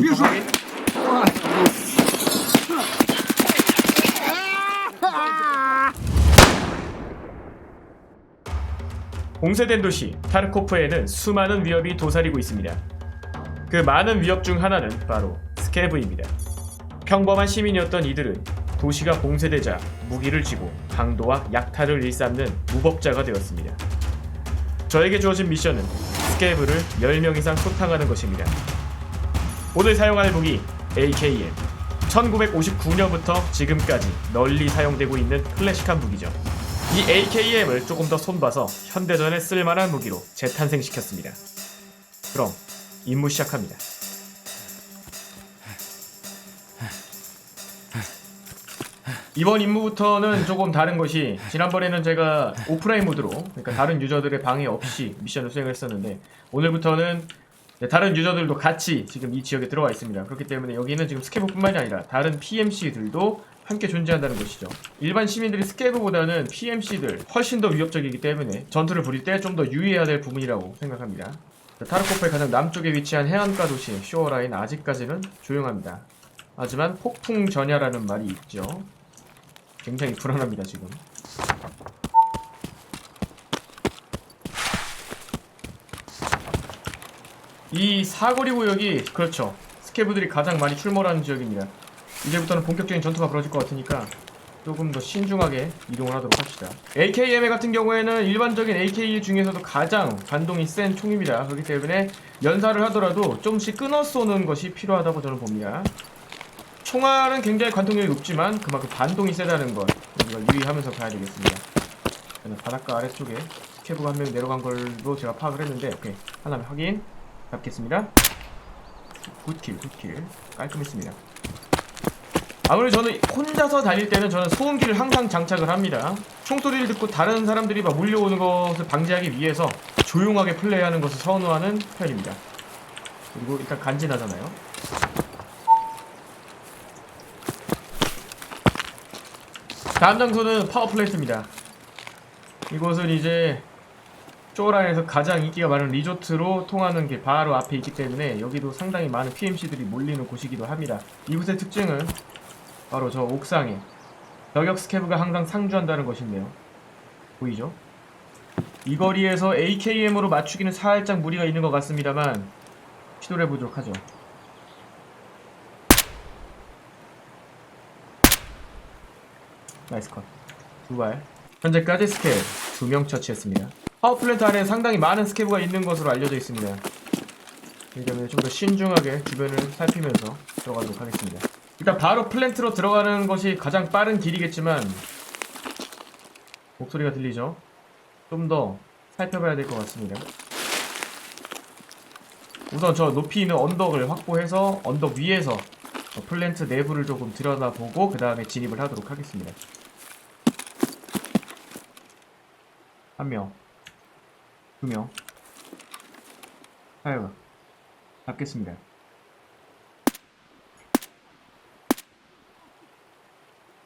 别说， 봉쇄된 도시 타르코프에는 수많은 위협이 도사리고 있습니다. 그 많은 위협 중 하나는 바로 스케브입니다. 평범한 시민이었던 이들은 도시가 봉쇄되자 무기를 쥐고 강도와 약탈을 일삼는 무법자가 되었습니다. 저에게 주어진 미션은 스케브를 10명 이상 소탕하는 것입니다. 오늘 사용할 무기 AKM 1959년부터 지금까지 널리 사용되고 있는 클래식한 무기죠. 이 AKM을 조금 더 손봐서 현대전에 쓸만한 무기로 재탄생시켰습니다. 그럼 임무 시작합니다. 이번 임무부터는 조금 다른 것이 지난번에는 제가 오프라인 모드로 그러니까 다른 유저들의 방해 없이 미션을 수행을 했었는데 오늘부터는 네, 다른 유저들도 같이 지금 이 지역에 들어와 있습니다. 그렇기 때문에 여기는 지금 스케브뿐만이 아니라 다른 PMC들도 함께 존재한다는 것이죠. 일반 시민들이 스케브보다는 PMC들 훨씬 더 위협적이기 때문에 전투를 벌일 때좀 더 유의해야 될 부분이라고 생각합니다. 자, 타르코프의 가장 남쪽에 위치한 해안가 도시 쇼어라인 아직까지는 조용합니다. 하지만 폭풍 전야라는 말이 있죠. 굉장히 불안합니다 지금. 이 사거리 구역이 그렇죠. 스케브들이 가장 많이 출몰하는 지역입니다. 이제부터는 본격적인 전투가 벌어질 것 같으니까 조금 더 신중하게 이동을 하도록 합시다. AKM 같은 경우에는 일반적인 AK 중에서도 가장 반동이 센 총입니다. 그렇기 때문에 연사를 하더라도 좀씩 끊어 쏘는 것이 필요하다고 저는 봅니다. 총알은 굉장히 관통력이 높지만 그만큼 반동이 세다는 것 우리가 유의하면서 가야 되겠습니다. 바닷가 아래쪽에 스케브가 한 명 내려간 걸로 제가 파악을 했는데 오케이 하나 확인 잡겠습니다. 굿킬 굿킬 깔끔했습니다. 아무래도 저는 혼자서 달릴 때는 저는 소음기를 항상 장착을 합니다. 총소리를 듣고 다른 사람들이 막 몰려오는 것을 방지하기 위해서 조용하게 플레이하는 것을 선호하는 편입니다. 그리고 일단 간지나잖아요. 다음 장소는 파워플랜트입니다. 이곳은 이제 쪼라에서 가장 인기가 많은 리조트로 통하는 길 바로 앞에 있기 때문에 여기도 상당히 많은 PMC들이 몰리는 곳이기도 합니다. 이곳의 특징은 바로 저 옥상에 저격 스캐브가 항상 상주한다는 것인데요. 보이죠? 이 거리에서 AKM으로 맞추기는 살짝 무리가 있는 것 같습니다만 시도를 해보도록 하죠. 나이스 컷. 두 발. 현재까지 스캐브 두명 처치했습니다. 파워플랜트 안에 상당히 많은 스캐브가 있는 것으로 알려져 있습니다. 이 때문에 좀 더 신중하게 주변을 살피면서 들어가도록 하겠습니다. 일단 바로 플랜트로 들어가는 것이 가장 빠른 길이겠지만 목소리가 들리죠? 좀 더 살펴봐야 될 것 같습니다. 우선 저 높이 있는 언덕을 확보해서 언덕 위에서 저 플랜트 내부를 조금 들여다보고 그 다음에 진입을 하도록 하겠습니다. 한 명, 두 명, 아유, 잡겠습니다.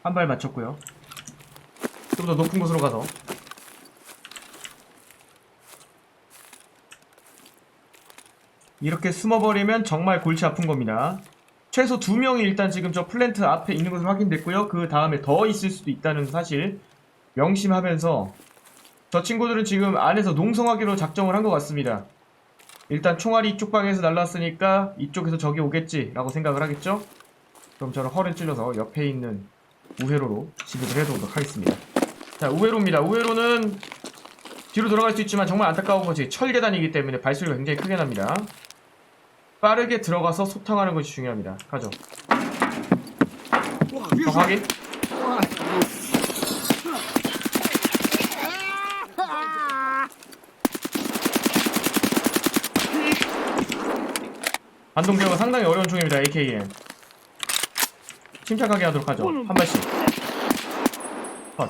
한 발 맞췄고요. 좀 더 높은 곳으로 가서 이렇게 숨어버리면 정말 골치 아픈 겁니다. 최소 두 명이 일단 지금 저 플랜트 앞에 있는 것으로 확인됐고요. 그 다음에 더 있을 수도 있다는 사실 명심하면서 저 친구들은 지금 안에서 농성하기로 작정을 한 것 같습니다. 일단 총알이 이쪽 방에서 날랐으니까 이쪽에서 적이 오겠지라고 생각을 하겠죠? 그럼 저는 허를 찔러서 옆에 있는 우회로로 지급을 해보도록 하겠습니다. 자, 우회로입니다. 우회로는 뒤로 돌아갈 수 있지만 정말 안타까운 것이 철계단이기 때문에 발소리가 굉장히 크게 납니다. 빠르게 들어가서 소탕하는 것이 중요합니다. 가죠. 와, 확인. 반동 제어가 상당히 어려운 총입니다. AKM. 침착하게 하도록 하죠. 한 발씩. 컷.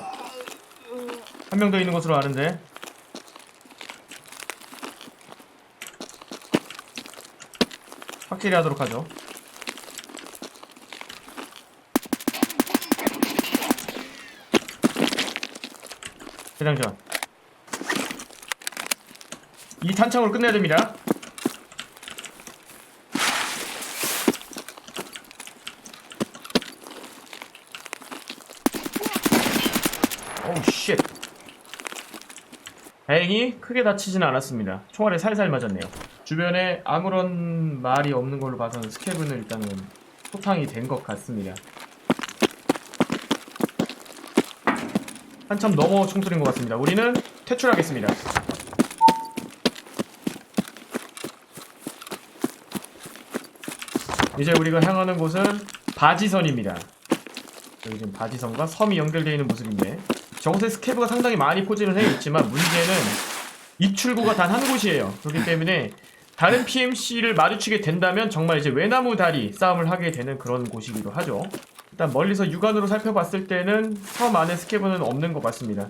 한 명 더 있는 것으로 아는데. 확실히 하도록 하죠. 대장전. 이 탄창으로 끝내야 됩니다. 다행히 크게 다치지는 않았습니다. 총알에 살살 맞았네요. 주변에 아무런 말이 없는 걸로 봐서는 스캡은 일단은 소탕이 된 것 같습니다. 한참 넘어 총소리인 것 같습니다. 우리는 퇴출하겠습니다. 이제 우리가 향하는 곳은 바지선입니다. 여기 지금 바지선과 섬이 연결되어 있는 모습인데 저곳에 스케브가 상당히 많이 포진을 해 있지만 문제는 입출구가 단 한 곳이에요. 그렇기 때문에 다른 PMC를 마주치게 된다면 정말 이제 외나무 다리 싸움을 하게 되는 그런 곳이기도 하죠. 일단 멀리서 육안으로 살펴봤을 때는 섬 안에 스케브는 없는 것 같습니다.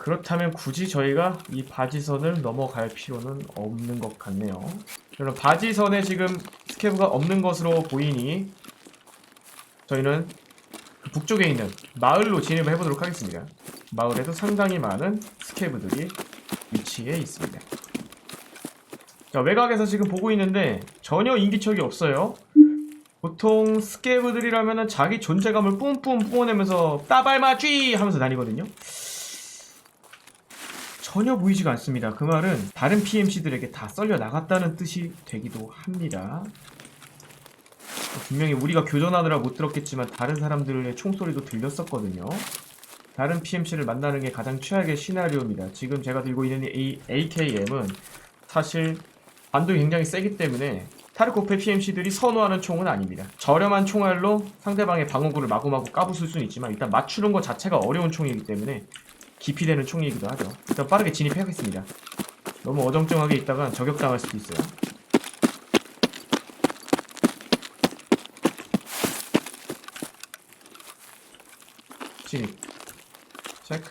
그렇다면 굳이 저희가 이 바지선을 넘어갈 필요는 없는 것 같네요. 그럼 바지선에 지금 스케브가 없는 것으로 보이니 저희는 그 북쪽에 있는 마을로 진입을 해보도록 하겠습니다. 마을에도 상당히 많은 스케브들이 위치해 있습니다. 자, 외곽에서 지금 보고 있는데 전혀 인기척이 없어요. 보통 스케브들이라면은 자기 존재감을 뿜뿜 뿜어내면서 따발마쥐 하면서 다니거든요. 전혀 보이지가 않습니다. 그 말은 다른 PMC들에게 다 썰려 나갔다는 뜻이 되기도 합니다. 분명히 우리가 교전하느라 못 들었겠지만 다른 사람들의 총소리도 들렸었거든요. 다른 PMC를 만나는 게 가장 최악의 시나리오입니다. 지금 제가 들고 있는 이 AKM은 사실 반동이 굉장히 세기 때문에 타르코프의 PMC들이 선호하는 총은 아닙니다. 저렴한 총알로 상대방의 방어구를 마구마구 까부술 수는 있지만 일단 맞추는 것 자체가 어려운 총이기 때문에 기피되는 총이기도 하죠. 일단 빠르게 진입해야겠습니다. 너무 어정쩡하게 있다가 저격당할 수도 있어요. 진입. 체크.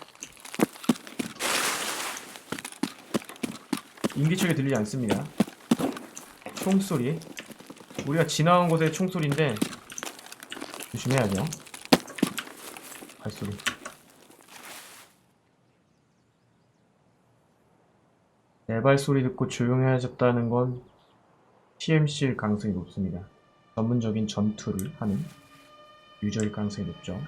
인기척이 들리지 않습니다. 총소리. 우리가 지나온 곳의 총소리인데 조심해야죠. 발소리. 내 발 소리 듣고 조용해졌다는 건 PMC일 가능성이 높습니다. 전문적인 전투를 하는 유저일 가능성이 높죠.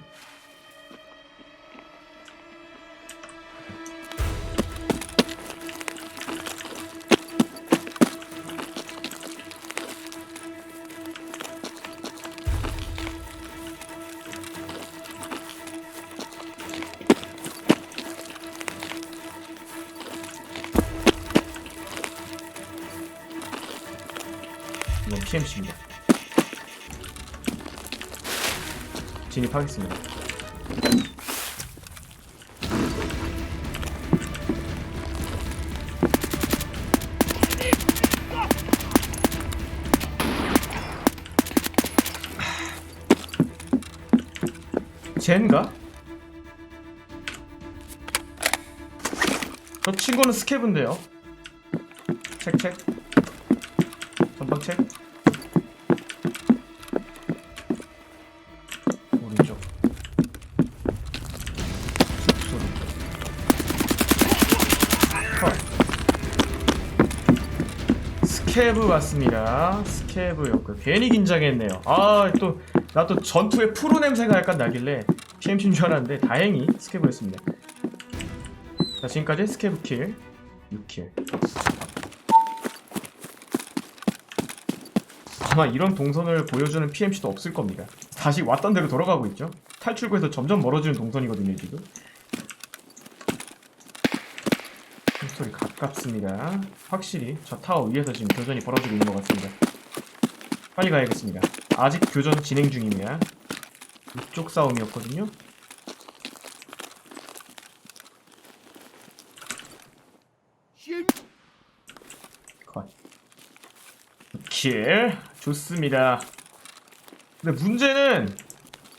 이건 PMC입니다. 진입하겠습니다. 젠가? 저 친구는 스케브인데요. 책책. 전방 책. 스케브 왔습니다. 스케브였고 괜히 긴장했네요. 아 또 나 또 전투의 프로 냄새가 약간 나길래 PMC인 줄 알았는데 다행히 스케브였습니다. 자 지금까지 스케브 킬 6킬. 아마 이런 동선을 보여주는 PMC도 없을 겁니다. 다시 왔던 대로 돌아가고 있죠. 탈출구에서 점점 멀어지는 동선이거든요, 지금. 소리 가깝습니다. 확실히 저 타워 위에서 지금 교전이 벌어지고 있는 것 같습니다. 빨리 가야겠습니다. 아직 교전 진행 중입니다. 이쪽 싸움이었거든요. 컷. 킬 좋습니다. 근데 문제는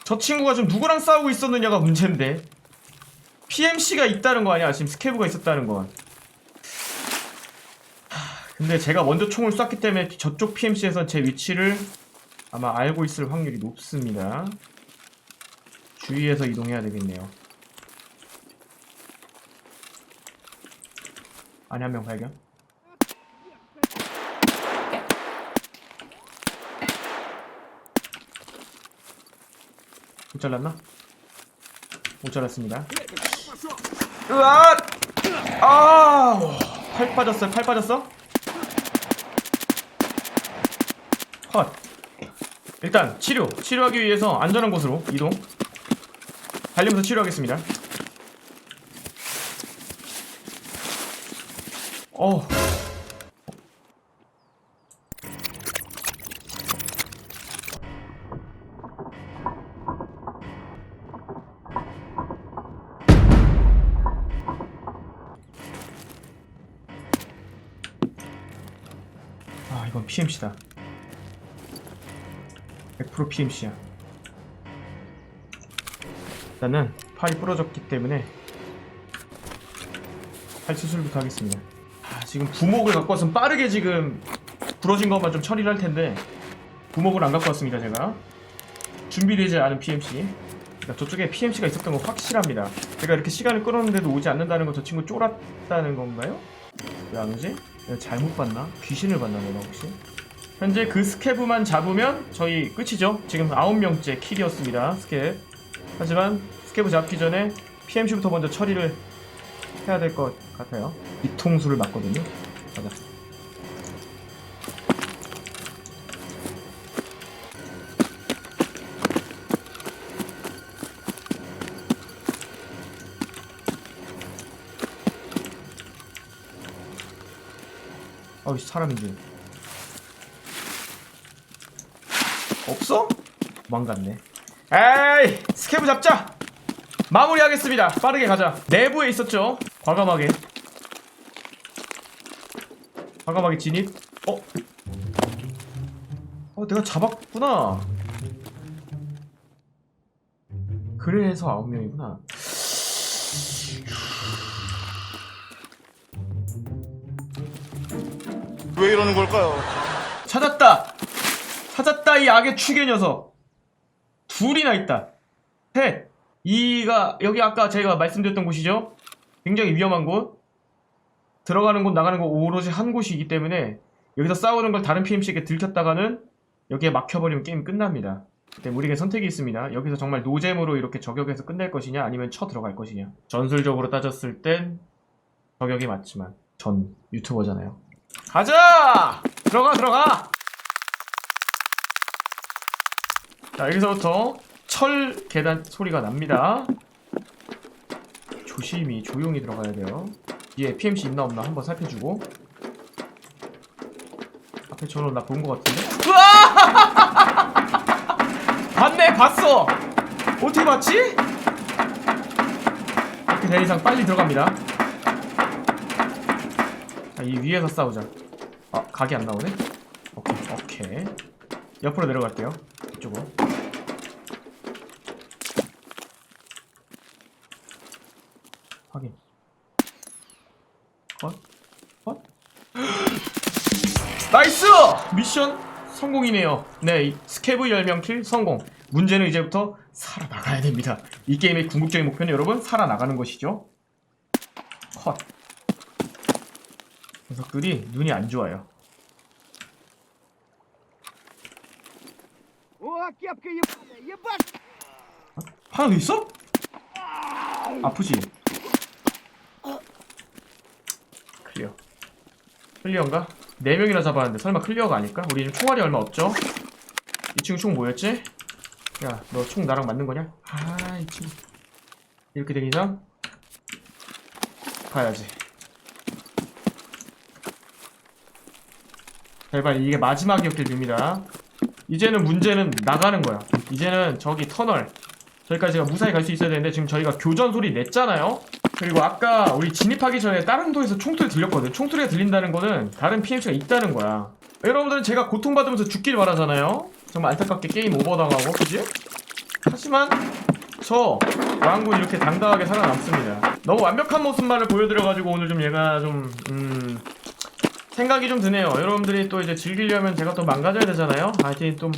저 친구가 지금 누구랑 싸우고 있었느냐가 문제인데 PMC가 있다는 거 아니야? 지금 스케브가 있었다는 건. 하, 근데 제가 먼저 총을 쐈기 때문에 저쪽 PMC에서 제 위치를 아마 알고 있을 확률이 높습니다. 주위에서 이동해야 되겠네요. 안에 한 명 발견. 못 잘랐나? 못 잘랐습니다. 으아! 아, 팔 빠졌어요. 팔 빠졌어? 컷. 일단 치료. 치료하기 위해서 안전한 곳으로 이동. 달리면서 치료하겠습니다. 어. 아, 이건 PMC다. 100% PMC야. 일단은 팔이 부러졌기 때문에 팔 수술부터 하겠습니다. 아, 지금 부목을 갖고 왔으면 빠르게 지금 부러진 것만 좀 처리를 할 텐데 부목을 안 갖고 왔습니다, 제가. 준비되지 않은 PMC. 그러니까 저쪽에 PMC가 있었던 건 확실합니다. 제가 이렇게 시간을 끌었는데도 오지 않는다는 건 저 친구 쫄았다는 건가요? 왜 안 오지? 잘못 봤나? 귀신을 봤나 내가 혹시? 현재 그 스케브만 잡으면 저희 끝이죠. 지금 9명째 킬이었습니다. 스케브. 하지만 스케브 잡기 전에 PMC부터 먼저 처리를 해야 될 것 같아요. 뒤통수를 맞거든요. 가자. 어이 사람인지 없어? 도망갔네. 에이 스케브 잡자. 마무리하겠습니다. 빠르게 가자. 내부에 있었죠? 과감하게. 과감하게 진입. 어? 어 내가 잡았구나. 그래서 아홉 명이구나. 왜 이러는 걸까요? 찾았다! 찾았다 이 악의 추계 녀석. 둘이나 있다. 셋 이가 여기 아까 제가 말씀드렸던 곳이죠? 굉장히 위험한 곳. 들어가는 곳 나가는 곳 오로지 한 곳이기 때문에 여기서 싸우는 걸 다른 PMC에게 들켰다가는 여기에 막혀버리면 게임 끝납니다. 그때 우리에게 선택이 있습니다. 여기서 정말 노잼으로 이렇게 저격해서 끝낼 것이냐 아니면 쳐 들어갈 것이냐. 전술적으로 따졌을 땐 저격이 맞지만 전 유튜버잖아요. 가자! 들어가 들어가! 자 여기서부터 철 계단 소리가 납니다. 조심히 조용히 들어가야 돼요. 뒤에 PMC 있나 없나 한번 살펴주고. 앞에 저런 나본 것 같은데? 으아! 봤네 봤어! 어떻게 봤지? 이렇게 된 이상 빨리 들어갑니다. 자, 이 위에서 싸우자. 아 각이 안 나오네? 오케이 오케이. 옆으로 내려갈게요. 이쪽으로 확인 어? 어? 나이스! 미션 성공이네요. 네, 스케브 10명 킬 성공. 문제는 이제부터 살아나가야 됩니다. 이 게임의 궁극적인 목표는 여러분 살아나가는 것이죠. 컷. 녀석들이 눈이 안 좋아요. 하나 더 있어? 아프지? 클리어인가? 4명이나 잡았는데 설마 클리어가 아닐까? 우리 지금 총알이 얼마 없죠? 이 친구 총 뭐였지? 야 너 총 나랑 맞는 거냐? 아이 친구 이렇게 된 이상 가야지 제발 이게 마지막이었길 빕니다 이제는 문제는 나가는 거야 이제는 저기 터널 저기까지 가 무사히 갈 수 있어야 되는데 지금 저희가 교전 소리 냈잖아요? 그리고 아까 우리 진입하기 전에 다른 도에서 총소리 들렸거든. 총소리가 들린다는 거는 다른 PMC가 있다는 거야. 여러분들은 제가 고통받으면서 죽길 바라잖아요? 정말 안타깝게 게임 오버당하고 그지? 하지만 저 왕군 이렇게 당당하게 살아남습니다. 너무 완벽한 모습만을 보여드려가지고 오늘 좀 얘가 좀 음... 생각이 좀 드네요. 여러분들이 또 이제 즐기려면 제가 또 망가져야 되잖아요. 하여튼 좀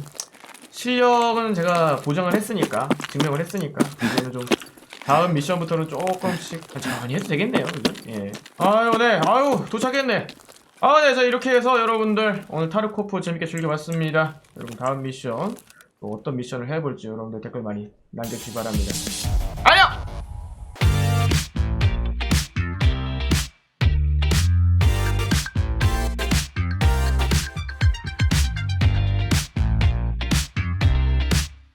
실력은 제가 보장을 했으니까 증명을 했으니까. 이제는 좀 다음 미션부터는 조금씩 천천히 해도 되겠네요 그죠? 예. 아유 네. 아유 도착했네. 아 네. 자 이렇게 해서 여러분들 오늘 타르코프 재밌게 즐겨봤습니다. 여러분 다음 미션 또 어떤 미션을 해볼지 여러분들 댓글 많이 남겨주기 바랍니다